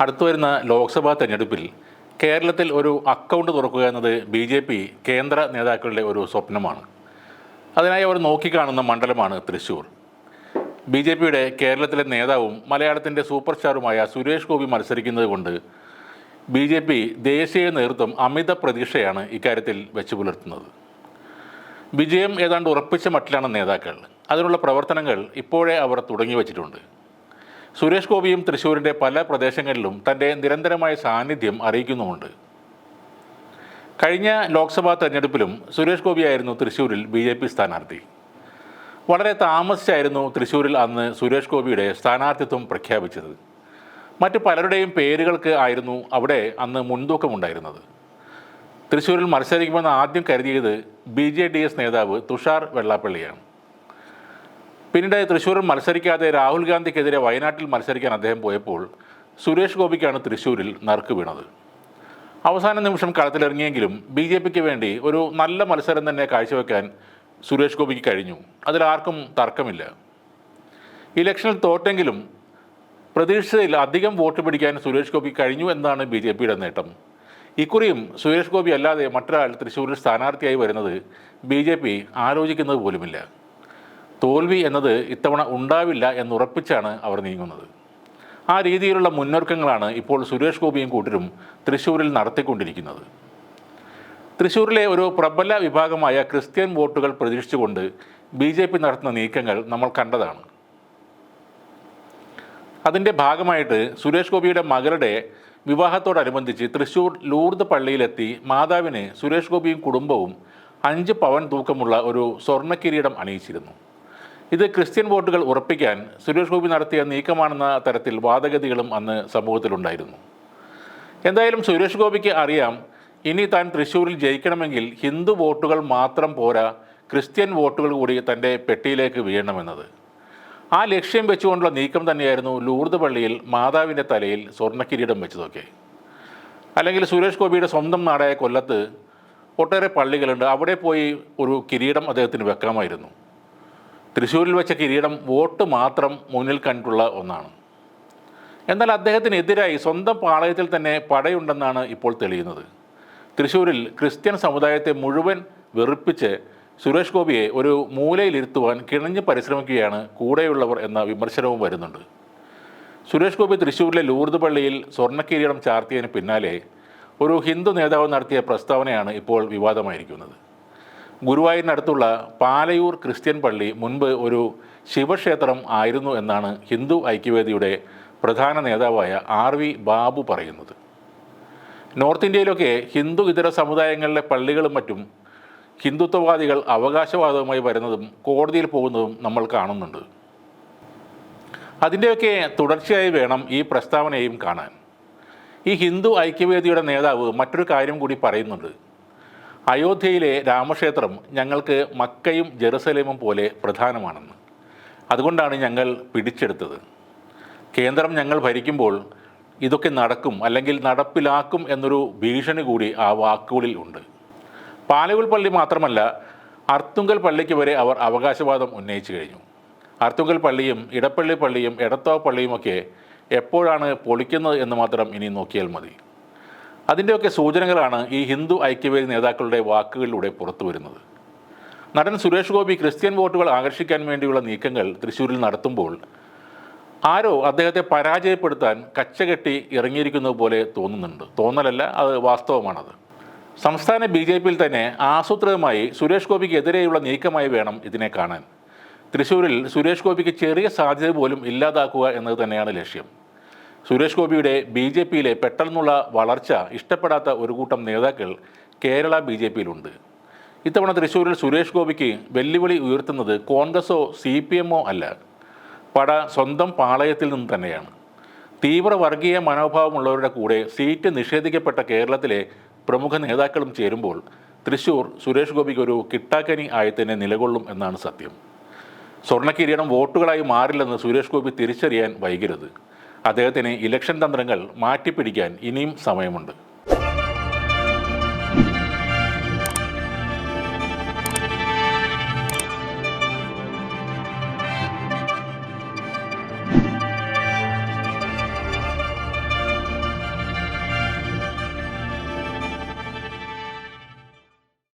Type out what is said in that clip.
അടുത്തു വരുന്ന ലോക്സഭാ തെരഞ്ഞെടുപ്പിൽ കേരളത്തിൽ ഒരു അക്കൗണ്ട് തുറക്കുക എന്നത് ബി ജെ പി കേന്ദ്ര നേതാക്കളുടെ ഒരു സ്വപ്നമാണ്. അതിനായി അവർ നോക്കിക്കാണുന്ന മണ്ഡലമാണ് തൃശ്ശൂർ. ബി ജെ പിയുടെ കേരളത്തിലെ നേതാവും മലയാളത്തിന്റെ സൂപ്പർ സ്റ്റാറുമായ സുരേഷ് ഗോപി മത്സരിക്കുന്നത് കൊണ്ട് ബി ജെ പി ദേശീയ നേതൃത്വം അമിത പ്രതീക്ഷയാണ് ഇക്കാര്യത്തിൽ വെച്ചു പുലർത്തുന്നത്. വിജയം ഏതാണ്ട് ഉറപ്പിച്ച മട്ടിലാണ് നേതാക്കൾ. അതിനുള്ള പ്രവർത്തനങ്ങൾ ഇപ്പോഴേ അവർ തുടങ്ങി വച്ചിട്ടുണ്ട്. സുരേഷ് ഗോപിയും തൃശ്ശൂരിന്റെ പല പ്രദേശങ്ങളിലും തന്റെ നിരന്തരമായ സാന്നിധ്യം അറിയിക്കുന്നുമുണ്ട്. കഴിഞ്ഞ ലോക്സഭാ തെരഞ്ഞെടുപ്പിലും സുരേഷ് ഗോപിയായിരുന്നു തൃശ്ശൂരിൽ ബി ജെ പി സ്ഥാനാർത്ഥി. വളരെ താമസിച്ചായിരുന്നു തൃശ്ശൂരിൽ അന്ന് സുരേഷ് ഗോപിയുടെ സ്ഥാനാർത്ഥിത്വം പ്രഖ്യാപിച്ചത്. മറ്റ് പലരുടെയും പേരുകൾക്ക് ആയിരുന്നു അവിടെ അന്ന് മുൻതൂക്കമുണ്ടായിരുന്നത്. തൃശ്ശൂരിൽ മത്സരിക്കുമെന്ന് ആദ്യം കരുതിയത് ബി ജെ ഡി എസ് നേതാവ് തുഷാർ വെള്ളാപ്പള്ളിയാണ്. പിന്നീട് തൃശ്ശൂരിൽ മത്സരിക്കാതെ രാഹുൽ ഗാന്ധിക്കെതിരെ വയനാട്ടിൽ മത്സരിക്കാൻ അദ്ദേഹം പോയപ്പോൾ സുരേഷ് ഗോപിക്കാണ് തൃശ്ശൂരിൽ നറുക്ക് വീണത്. അവസാന നിമിഷം കളത്തിലിറങ്ങിയെങ്കിലും ബി ജെ പിക്ക് വേണ്ടി ഒരു നല്ല മത്സരം തന്നെ കാഴ്ചവെക്കാൻ സുരേഷ് ഗോപിക്ക് കഴിഞ്ഞു. അതിൽ ആർക്കും തർക്കമില്ല. ഇലക്ഷനിൽ തോറ്റെങ്കിലും പ്രതീക്ഷയിൽ അധികം വോട്ട് പിടിക്കാൻ സുരേഷ് ഗോപി കഴിഞ്ഞു എന്നാണ് ബി ജെ പിയുടെ നേട്ടം. ഇക്കുറിയും സുരേഷ് ഗോപി അല്ലാതെ മറ്റൊരാൾ തൃശ്ശൂരിൽ സ്ഥാനാർത്ഥിയായി വരുന്നത് ബി ജെ പി ആലോചിക്കുന്നത് പോലുമില്ല. തോൽവി എന്നത് ഇത്തവണ ഉണ്ടാവില്ല എന്നുറപ്പിച്ചാണ് അവർ നീങ്ങുന്നത്. ആ രീതിയിലുള്ള മുന്നൊരുക്കങ്ങളാണ് ഇപ്പോൾ സുരേഷ് ഗോപിയും കൂട്ടരും തൃശ്ശൂരിൽ നടത്തിക്കൊണ്ടിരിക്കുന്നത്. തൃശ്ശൂരിലെ ഒരു പ്രബല വിഭാഗമായ ക്രിസ്ത്യൻ വോട്ടുകൾ പ്രതീക്ഷിച്ചുകൊണ്ട് ബി ജെ പി നടത്തുന്ന നീക്കങ്ങൾ നമ്മൾ കണ്ടതാണ്. അതിന്റെ ഭാഗമായിട്ട് സുരേഷ് ഗോപിയുടെ മകളുടെ വിവാഹത്തോടനുബന്ധിച്ച് തൃശ്ശൂർ ലൂർദ് പള്ളിയിലെത്തി മാതാവിനെ സുരേഷ് ഗോപിയും കുടുംബവും അഞ്ച് പവൻ തൂക്കമുള്ള ഒരു സ്വർണ കിരീടം അണിയിച്ചിരുന്നു. ഇത് ക്രിസ്ത്യൻ വോട്ടുകൾ ഉറപ്പിക്കാൻ സുരേഷ് ഗോപി നടത്തിയ നീക്കമാണെന്ന തരത്തിൽ വാദഗതികളും അന്ന് സമൂഹത്തിലുണ്ടായിരുന്നു. എന്തായാലും സുരേഷ് ഗോപിക്ക് അറിയാം ഇനി താൻ തൃശ്ശൂരിൽ ജയിക്കണമെങ്കിൽ ഹിന്ദു വോട്ടുകൾ മാത്രം പോരാ ക്രിസ്ത്യൻ വോട്ടുകൾ കൂടി തന്റെ പെട്ടിയിലേക്ക് വീഴണമെന്നത്. ആ ലക്ഷ്യം വെച്ചുകൊണ്ടുള്ള നീക്കം തന്നെയായിരുന്നു ലൂർദ് പള്ളിയിൽ മാതാവിന്റെ തലയിൽ സ്വർണക്കിരീടം വെച്ചതൊക്കെ. അല്ലെങ്കിൽ സുരേഷ് ഗോപിയുടെ സ്വന്തം നാടായ കൊല്ലത്ത് ഒട്ടേറെ പള്ളികളുണ്ട്. അവിടെ പോയി ഒരു കിരീടം അദ്ദേഹത്തിന് വെക്കാമായിരുന്നു. തൃശ്ശൂരിൽ വെച്ച കിരീടം വോട്ട് മാത്രം മുന്നിൽ കണ്ടിട്ടുള്ള ഒന്നാണ്. എന്നാൽ അദ്ദേഹത്തിനെതിരായി സ്വന്തം പാളയത്തിൽ തന്നെ പടയുണ്ടെന്നാണ് ഇപ്പോൾ തെളിയുന്നത്. തൃശ്ശൂരിൽ ക്രിസ്ത്യൻ സമുദായത്തെ മുഴുവൻ വെറുപ്പിച്ച് സുരേഷ് ഗോപിയെ ഒരു മൂലയിലിരുത്തുവാൻ കിണഞ്ഞ് പരിശ്രമിക്കുകയാണ് കൂടെയുള്ളവർ എന്ന വിമർശനവും വരുന്നുണ്ട്. സുരേഷ് ഗോപി തൃശ്ശൂരിലെ ലൂർദ് പള്ളിയിൽ സ്വർണക്കിരീടം ചാർത്തിയതിന് പിന്നാലെ ഒരു ഹിന്ദു നേതാവ് നടത്തിയ പ്രസ്താവനയാണ് ഇപ്പോൾ വിവാദമായിരിക്കുന്നത്. ഗുരുവായൂരിനടുത്തുള്ള പാലയൂർ ക്രിസ്ത്യൻ പള്ളി മുൻപ് ഒരു ശിവക്ഷേത്രം ആയിരുന്നു എന്നാണ് ഹിന്ദു ഐക്യവേദിയുടെ പ്രധാന നേതാവായ ആർ വി ബാബു പറയുന്നത്. നോർത്ത് ഇന്ത്യയിലൊക്കെ ഹിന്ദു ഇതര സമുദായങ്ങളിലെ പള്ളികളും മറ്റും ഹിന്ദുത്വവാദികൾ അവകാശവാദവുമായി വരുന്നതും കോടതിയിൽ പോകുന്നതും നമ്മൾ കാണുന്നുണ്ട്. അതിന്റെയൊക്കെ തുടർച്ചയായി വേണം ഈ പ്രസ്താവനയും കാണാൻ. ഈ ഹിന്ദു ഐക്യവേദിയുടെ നേതാവ് മറ്റൊരു കാര്യം കൂടി പറയുന്നുണ്ട്. അയോധ്യയിലെ രാമക്ഷേത്രം ഞങ്ങൾക്ക് മക്കയും ജെറുസലേമും പോലെ പ്രധാനമാണെന്ന്. അതുകൊണ്ടാണ് ഞങ്ങൾ പിടിച്ചെടുത്തത്. കേന്ദ്രം ഞങ്ങൾ ഭരിക്കുമ്പോൾ ഇതൊക്കെ നടക്കും അല്ലെങ്കിൽ നടപ്പിലാക്കും എന്നൊരു ഭീഷണി കൂടി ആ വാക്കുകളിൽ ഉണ്ട്. പാലുകൾ പള്ളി മാത്രമല്ല അർത്തുങ്കൽ പള്ളിക്ക് വരെ അവർ അവകാശവാദം ഉന്നയിച്ചു കഴിഞ്ഞു. അർത്തുങ്കൽ പള്ളിയും ഇടപ്പള്ളി പള്ളിയും എടത്തോ പള്ളിയുമൊക്കെ എപ്പോഴാണ് പൊളിക്കുന്നത് എന്ന് മാത്രം ഇനി നോക്കിയാൽ മതി. അതിന്റെയൊക്കെ സൂചനകളാണ് ഈ ഹിന്ദു ഐക്യവേദി നേതാക്കളുടെ വാക്കുകളിലൂടെ പുറത്തു വരുന്നത്. നടൻ സുരേഷ് ഗോപി ക്രിസ്ത്യൻ വോട്ടുകൾ ആകർഷിക്കാൻ വേണ്ടിയുള്ള നീക്കങ്ങൾ തൃശ്ശൂരിൽ നടത്തുമ്പോൾ ആരോ അദ്ദേഹത്തെ പരാജയപ്പെടുത്താൻ കച്ചകെട്ടി ഇറങ്ങിയിരിക്കുന്നത് പോലെ തോന്നുന്നുണ്ട്. തോന്നലല്ല അത് വാസ്തവമാണത്. സംസ്ഥാന ബി ജെ പിയിൽ തന്നെ ആസൂത്രിതമായി സുരേഷ് ഗോപിക്കെതിരെയുള്ള നീക്കമായി വേണം ഇതിനെ കാണാൻ. തൃശ്ശൂരിൽ സുരേഷ് ഗോപിക്ക് ചെറിയ സാധ്യത പോലും ഇല്ലാതാക്കുക എന്നത് തന്നെയാണ് ലക്ഷ്യം. സുരേഷ് ഗോപിയുടെ ബി ജെ പിയിലെ പെട്ടെന്നുള്ള വളർച്ച ഇഷ്ടപ്പെടാത്ത ഒരു കൂട്ടം നേതാക്കൾ കേരള ബി ജെ പിയിലുണ്ട്. ഇത്തവണ തൃശ്ശൂരിൽ സുരേഷ് ഗോപിക്ക് വെല്ലുവിളി ഉയർത്തുന്നത് കോൺഗ്രസോ സി പി എമ്മോ അല്ല. പട സ്വന്തം പാളയത്തിൽ നിന്ന് തന്നെയാണ്. തീവ്ര വർഗീയ മനോഭാവമുള്ളവരുടെ കൂടെ സീറ്റ് നിഷേധിക്കപ്പെട്ട കേരളത്തിലെ പ്രമുഖ നേതാക്കളും ചേരുമ്പോൾ തൃശ്ശൂർ സുരേഷ് ഗോപിക്ക് ഒരു കിട്ടാക്കനി ആയി തന്നെ നിലകൊള്ളും എന്നാണ് സത്യം. സ്വർണക്കിരീടം വോട്ടുകളായി മാറില്ലെന്ന് സുരേഷ് ഗോപി തിരിച്ചറിയാൻ വൈകരുത്. അദ്ദേഹത്തിന് ഇലക്ഷൻ തന്ത്രങ്ങൾ മാറ്റിപ്പിടിക്കാൻ ഇനിയും സമയമുണ്ട്.